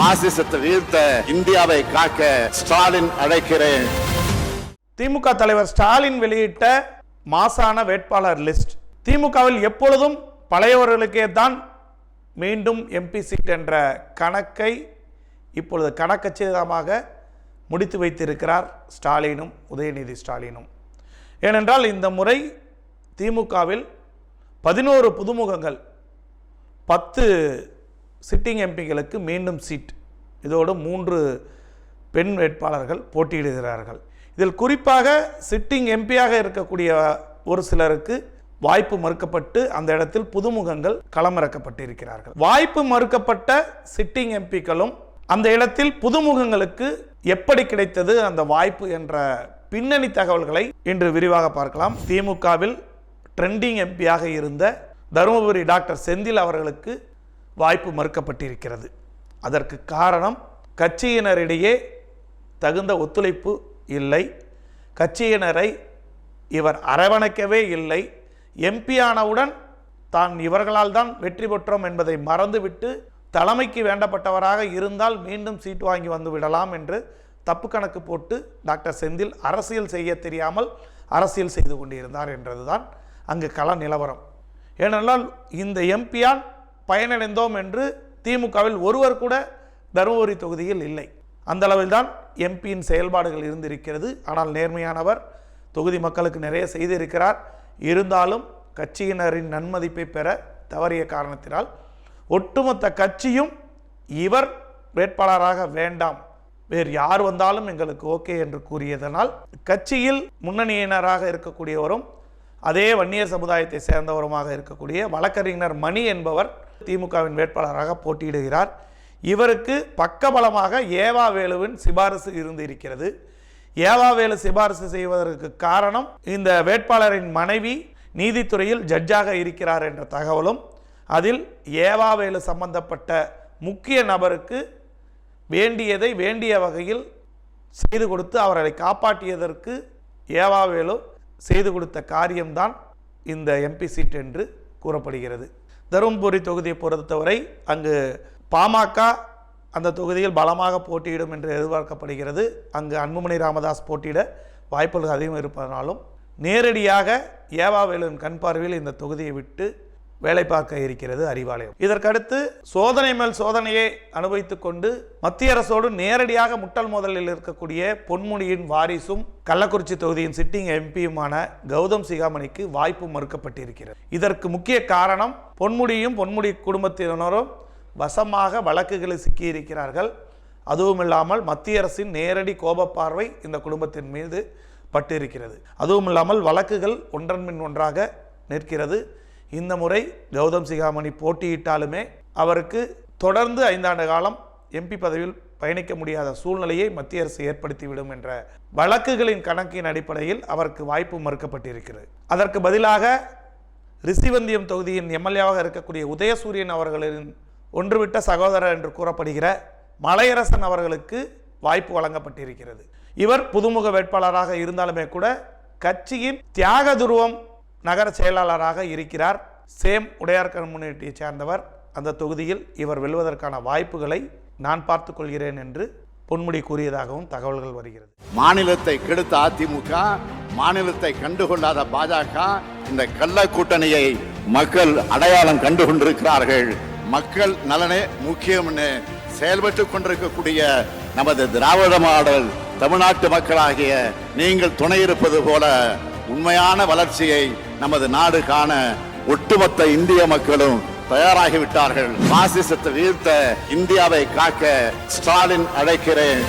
பாசிசத்தை வீழ்த்த இந்தியாவை காக்க ஸ்டாலின் அழைக்கிறேன். திமுக தலைவர் ஸ்டாலின் வெளியிட்ட மாசான வேட்பாளர் லிஸ்ட். திமுகவில் எப்பொழுதும் பழையவர்களுக்கே தான் மீண்டும் எம்பி சீட் என்ற கணக்கை இப்பொழுது கணக்கச்சிதமாக முடித்து வைத்திருக்கிறார் ஸ்டாலினும் உதயநிதி ஸ்டாலினும். ஏனென்றால் இந்த முறை திமுகவில் பதினோரு புதுமுகங்கள் பத்து சிட்டிங் எம்பிகளுக்கு மீண்டும் சீட். இதோடு மூன்று பெண் வேட்பாளர்கள் போட்டியிடுகிறார்கள். இதில் குறிப்பாக சிட்டிங் எம்பியாக இருக்கக்கூடிய ஒரு சிலருக்கு வாய்ப்பு மறுக்கப்பட்டு அந்த இடத்தில் புதுமுகங்கள் களமிறக்கப்பட்டிருக்கிறார்கள். வாய்ப்பு மறுக்கப்பட்ட சிட்டிங் எம்பிக்களும் அந்த இடத்தில் புதுமுகங்களுக்கு எப்படி கிடைத்தது அந்த வாய்ப்பு என்ற பின்னணி தகவல்களை இன்று விரிவாக பார்க்கலாம். திமுகவில் ட்ரெண்டிங் எம்பியாக இருந்த தருமபுரி டாக்டர் செந்தில் அவர்களுக்கு வாய்ப்பு மறுக்கப்பட்டிருக்கிறது. அதற்கு காரணம் கட்சியினரிடையே தகுந்த ஒத்துழைப்பு இல்லை. கட்சியினரை இவர் அரவணைக்கவே இல்லை. எம்பியானவுடன் தான் இவர்களால் தான் வெற்றி பெற்றோம் என்பதை மறந்துவிட்டு தலைமைக்கு வேண்டப்பட்டவராக இருந்தால் மீண்டும் சீட் வாங்கி வந்து விடலாம் என்று தப்பு கணக்கு போட்டு டாக்டர் செந்தில் அரசியல் செய்ய தெரியாமல் அரசியல் செய்து கொண்டிருந்தார் என்றதுதான் அங்கு கள நிலவரம். ஏனென்றால் இந்த எம்பியான் பயனடைந்தோம் என்று திமுகவில் ஒருவர் கூட தருமபுரி தொகுதியில் இல்லை. அந்த அளவில்தான் எம்பியின் செயல்பாடுகள் இருந்திருக்கிறது. ஆனால் நேர்மையானவர் தொகுதி மக்களுக்கு நிறைய செய்திருக்கிறார். இருந்தாலும் கட்சியினரின் நன்மதிப்பை பெற தவறிய காரணத்தினால் ஒட்டுமொத்த கட்சியும் இவர் வேட்பாளராக வேண்டாம். வேறு யார் வந்தாலும் எங்களுக்கு ஓகே என்று கூறியதனால் கட்சியில் முன்னணியினராக இருக்கக்கூடியவரும் அதே வன்னியர் சமுதாயத்தை சேர்ந்தவருமாக இருக்கக்கூடிய வழக்கறிஞர் மணி என்பவர் திமுகவின் வேட்பாளராக போட்டியிடுகிறார். இவருக்கு பக்கபலமாக ஏவாவேலுவின் சிபாரசு சிபாரிசு இருந்து இருக்கிறது ஏவாவேலு சிபாரசு சிபாரிசு செய்வதற்கு காரணம் இந்த வேட்பாளரின் மனைவி நீதித்துறையில் ஜட்ஜாக இருக்கிறார் என்ற தகவலும் அதில் ஏவாவேலு சம்பந்தப்பட்ட முக்கிய நபருக்கு வேண்டியதை வேண்டிய வகையில் செய்து கொடுத்து அவர்களை காப்பாற்றியதற்கு ஏவாவேலு செய்து கொடுத்த காரியம்தான் இந்த எம்பி சீட் என்று கூறப்படுகிறது. தருமபுரி தொகுதியை பொறுத்தவரை அங்கு பாமக அந்த தொகுதியில் பலமாக போட்டியிடும் என்று எதிர்பார்க்கப்படுகிறது. அங்கு அன்புமணி ராமதாஸ் போட்டியிட வாய்ப்புகள் அதிகம் இருப்பதனாலும் நேரடியாக ஏவாவேலுவின் கண் பார்வையில் இந்த தொகுதியை விட்டு வேலை பார்க்க இருக்கிறது அறிவாலயம். இதற்கடுத்து சோதனை மேல் சோதனையை அனுபவித்துக் கொண்டு மத்திய அரசோடு நேரடியாக முட்டல் மோதலில் இருக்கக்கூடிய பொன்முடியின் வாரிசும் கள்ளக்குறிச்சி தொகுதியின் சிட்டிங் எம்பியுமான கௌதம் சிகாமணிக்கு வாய்ப்பு மறுக்கப்பட்டிருக்கிறது. இதற்கு முக்கிய காரணம் பொன்முடியும் பொன்முடி குடும்பத்தினரும் வசமாக வழக்குகளில் சிக்கியிருக்கிறார்கள். அதுவும் இல்லாமல் மத்திய அரசின் நேரடி கோபப்பார்வை இந்த குடும்பத்தின் மீது பட்டிருக்கிறது. அதுவும் இல்லாமல் வழக்குகள் ஒன்றன் மின் ஒன்றாக நிற்கிறது. இந்த முறை கௌதம் சிகாமணி போட்டியிட்டாலுமே அவருக்கு தொடர்ந்து ஐந்தாண்டு காலம் எம்பி பதவியில் பயணிக்க முடியாத சூழ்நிலையை மத்திய அரசு ஏற்படுத்திவிடும் என்ற வழக்குகளின் கணக்கின் அடிப்படையில் அவருக்கு வாய்ப்பு மறுக்கப்பட்டிருக்கிறது. அதற்கு பதிலாக ரிஷிவந்தியம் தொகுதியின் எம்எல்ஏவாக இருக்கக்கூடிய உதயசூரியன் அவர்களின் ஒன்றுவிட்ட சகோதரர் என்று கூறப்படுகிற மலையரசன் அவர்களுக்கு வாய்ப்பு வழங்கப்பட்டிருக்கிறது. இவர் புதுமுக வேட்பாளராக இருந்தாலுமே கூட கட்சியின் தியாக துருவம் நகர செயலாளராக இருக்கிறார். சேம் உடையார் கம்யூனிட்டியை சேர்ந்தவர். அந்த தொகுதியில் இவர் வெல்வதற்கான வாய்ப்புகளை நான் பார்த்து கொள்கிறேன் என்று பொன்முடி கூறியதாகவும் தகவல்கள் வருகிறது. மாநிலத்தை கெடுத்த அதிமுக மாநிலத்தை கண்டுகொள்ளாத பாஜக இந்த கள்ள கூட்டணியை மக்கள் அடையாளம் கண்டு கொண்டிருக்கிறார்கள் மக்கள் நலனே முக்கியம்னு செயல்பட்டு கொண்டிருக்கக்கூடிய நமது திராவிட மாடல் தமிழ்நாட்டு மக்களாகிய நீங்கள் துணை இருப்பது போல உண்மையான வளர்ச்சியை நமது நாடு காண ஒட்டுமொத்த இந்திய மக்களும் தயாராகிவிட்டார்கள். பாசிசத்தை வீழ்த்த இந்தியாவை காக்க ஸ்டாலின் அழைக்கிறேன்.